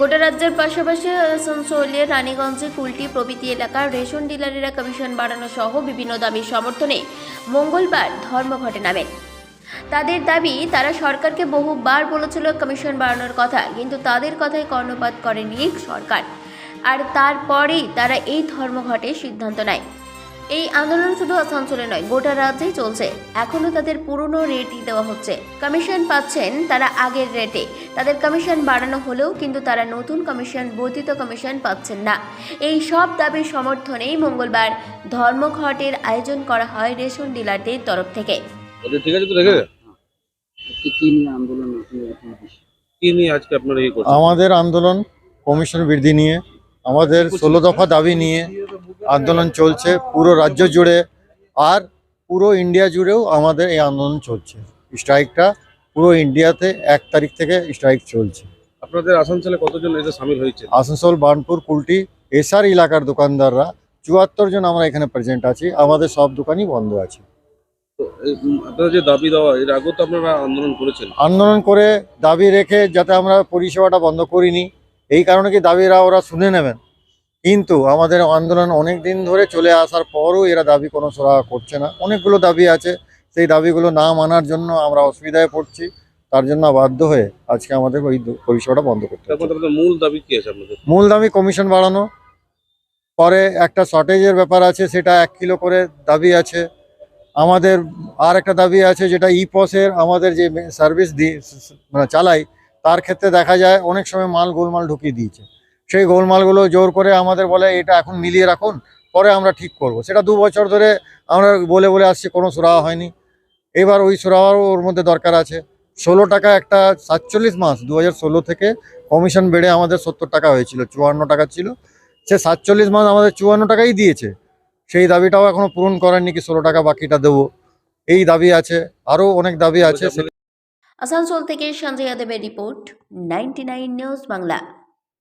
গোটা রাজ্যের পাশাপাশি আসানসোলের রানীগঞ্জে কুলটি প্রভৃতি এলাকার রেশন ডিলারেরা কমিশন বাড়ানো সহ বিভিন্ন দাবির সমর্থনে মঙ্গলবার ধর্মঘটে নামেন। তাদের দাবি, তারা সরকারকে বহুবার বলেছিল কমিশন বাড়ানোর কথা, কিন্তু তাদের কথায় কর্ণপাত করেনি সরকার। আর তারপরেই তারা এই ধর্মঘটের সিদ্ধান্ত নেয়। এই আন্দোলন শুধু আসানসোলে নয় গোটা রাজ্যেই চলছে। এখনও তাদের পুরনো রেটই দেওয়া হচ্ছে। কমিশন পাচ্ছেন তারা আগের রেটে। তাদের কমিশন বাড়ানো হলেও কিন্তু তারা নতুন কমিশন বর্ধিত কমিশন পাচ্ছেন না। এই সব দাবির সমর্থনেই মঙ্গলবার ধর্মঘটের আয়োজন করা হয় রেশন ডিলারদের তরফ থেকে। ঠিক আছে তো কি কি নিয়ে আন্দোলন আপনি এরকম বেশি? কি নিয়ে আজকে আপনারা আমাদের আন্দোলন কমিশন বৃদ্ধি নিয়ে আমাদের ষোলো দফা দাবি নিয়ে আন্দোলন চলছে পুরো রাজ্য জুড়ে আর পুরো ইন্ডিয়া জুড়েও আমাদের এই আন্দোলন চলছে। স্ট্রাইকটা পুরো ইন্ডিয়াতে এক তারিখ থেকে স্ট্রাইক চলছে। আপনাদের আসানসোলে কতজন এতে সামিল হয়েছে আসানসোল বার্নপুর কুলটি এসআর এলাকার দোকানদাররা চুয়াত্তর জন আমরা এখানে প্রেজেন্ট আছি আমাদের সব দোকানই বন্ধ আছে। আপনারা যে দাবি দেওয়া এর আগেও তো আপনারা আন্দোলন করেছেন। আন্দোলন করে দাবি রেখে যাতে আমরা পরিষেবাটা বন্ধ করিনি এই কারণে কি দাবিরা ওরা শুনে নেবেন? কিন্তু আমাদের আন্দোলন অনেক দিন ধরে চলে আসার পরও এরা দাবি কোনো সরাহ করছে না। অনেকগুলো দাবি আছে। সেই দাবিগুলো না মানার জন্য আমরা অসুবিধায় পড়ছি। তার জন্য বাধ্য হয়ে আজকে আমাদের ওই পরিষেবাটা বন্ধ করতে মূল দাবি কি আছে আপনাদের? মূল দাবি কমিশন বাড়ানো। পরে একটা শর্টেজের ব্যাপার আছে সেটা এক কিলো করে দাবি আছে। আমাদের আর একটা দাবি আছে যেটা ই পসের আমাদের যে সার্ভিস মানে চালাই তার ক্ষেত্রে দেখা যায় অনেক সময় মাল গোলমাল ঢুকিয়ে দিয়েছে। সেই গোলমালগুলো জোর করে আমাদের বলে, এটা এখন মিলিয়ে রাখুন, পরে আমরা ঠিক করব। সেটা দু বছর ধরে আমরা বলে বলে আসছি, কোনো সুরাহা হয়নি। এবার ওই সুরাহারও ওর মধ্যে দরকার আছে। ষোলো টাকা একটা সাতচল্লিশ মাস দু হাজার ষোলো থেকে কমিশন বেড়ে আমাদের সত্তর টাকা হয়েছিল, চুয়ান্ন টাকা ছিল। সে সাতচল্লিশ মাস আমাদের চুয়ান্ন টাকাই দিয়েছে। সেই দাবিটাও এখনও পূরণ করেননি কি ষোলো টাকা বাকিটা দেবো। এই দাবি আছে, আরও অনেক দাবি আছে। আসানসোল থেকে সঞ্জয় যাদবের রিপোর্ট, নাইনটি নিউজ বাংলা।